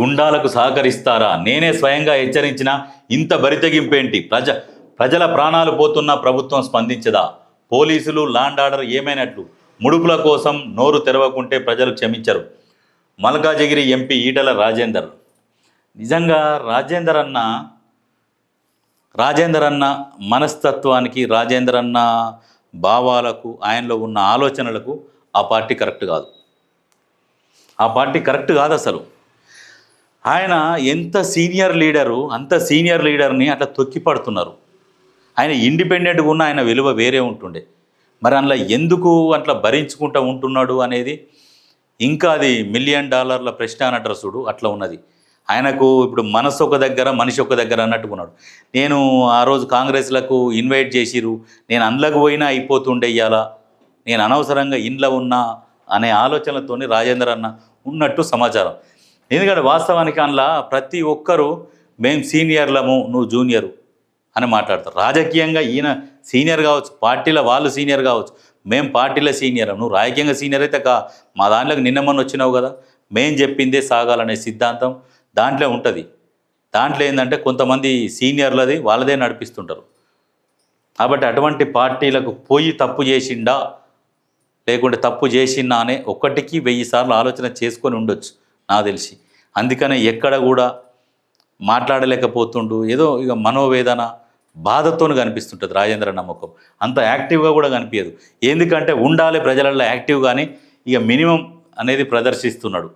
గుండాలకు సహకరిస్తారా? నేనే స్వయంగా హెచ్చరించిన ఇంత బరితెగింపేంటి? ప్రజ ప్రజల ప్రాణాలు పోతున్నా ప్రభుత్వం స్పందించదా? పోలీసులు లాండ్ ఆర్డర్ ఏమైనట్లు? ముడుపుల కోసం నోరు తెరవకుంటే ప్రజలు క్షమించరు. మల్కాజగిరి ఎంపీ ఈటల రాజేందర్. నిజంగా రాజేందర్ అన్న రాజేందర్ అన్న మనస్తత్వానికి రాజేందర్ అన్న భావాలకు ఆయనలో ఉన్న ఆలోచనలకు ఆ పార్టీ కరెక్ట్ కాదు. ఆ పార్టీ కరెక్ట్ కాదు అసలు ఆయన ఎంత సీనియర్ లీడరు అంత సీనియర్ లీడర్ని అట్లా తొక్కి పడుతున్నారు. ఆయన ఇండిపెండెంట్గా ఉన్న ఆయన విలువ వేరే ఉంటుండే. మరి అందులో ఎందుకు అట్లా భరించుకుంటూ ఉంటున్నాడు అనేది ఇంకా అది మిలియన్ డాలర్ల ప్రశ్న అన్నట్టు చూడు అట్లా ఉన్నది. ఆయనకు ఇప్పుడు మనసు ఒక దగ్గర మనిషి ఒక దగ్గర అన్నట్టుకున్నాడు నేను ఆ రోజు కాంగ్రెస్లకు ఇన్వైట్ చేసిరు నేను అందులోకి పోయినా అయిపోతుండే ఇయ్యాలా నేను అనవసరంగా ఇంట్లో ఉన్నా అనే ఆలోచనలతోని రాజేంద్ర అన్న ఉన్నట్టు సమాచారం. ఎందుకంటే వాస్తవానికి అందులో ప్రతి ఒక్కరూ మేము సీనియర్లము నువ్వు జూనియరు అని మాట్లాడతారు. రాజకీయంగా ఈయన సీనియర్ కావచ్చు పార్టీల వాళ్ళు సీనియర్ కావచ్చు మేము పార్టీల సీనియర్. నువ్వు రాజకీయంగా సీనియర్ అయితే కా మా దాంట్లోకి నిన్న మొన్న వచ్చినావు కదా మేం చెప్పిందే సాగాలనే సిద్ధాంతం దాంట్లో ఉంటుంది. దాంట్లో ఏంటంటే కొంతమంది సీనియర్లది వాళ్ళదే నడిపిస్తుంటారు. కాబట్టి అటువంటి పార్టీలకు పోయి తప్పు చేసిండా లేకుంటే తప్పు చేసిందా అనే ఒక్కటికి వెయ్యి సార్లు ఆలోచన చేసుకొని ఉండొచ్చు నాకు తెలిసి. అందుకనే ఎక్కడ కూడా మాట్లాడలేకపోతుండు. ఏదో ఇక మనోవేదన బాధతో కనిపిస్తుంటుంది రాజేంద్ర నమ్మకం. అంత యాక్టివ్గా కూడా కనిపించదు ఎందుకంటే ఉండాలి ప్రజలలో యాక్టివ్ కానీ ఇక మినిమం అనేది ప్రదర్శిస్తున్నాడు.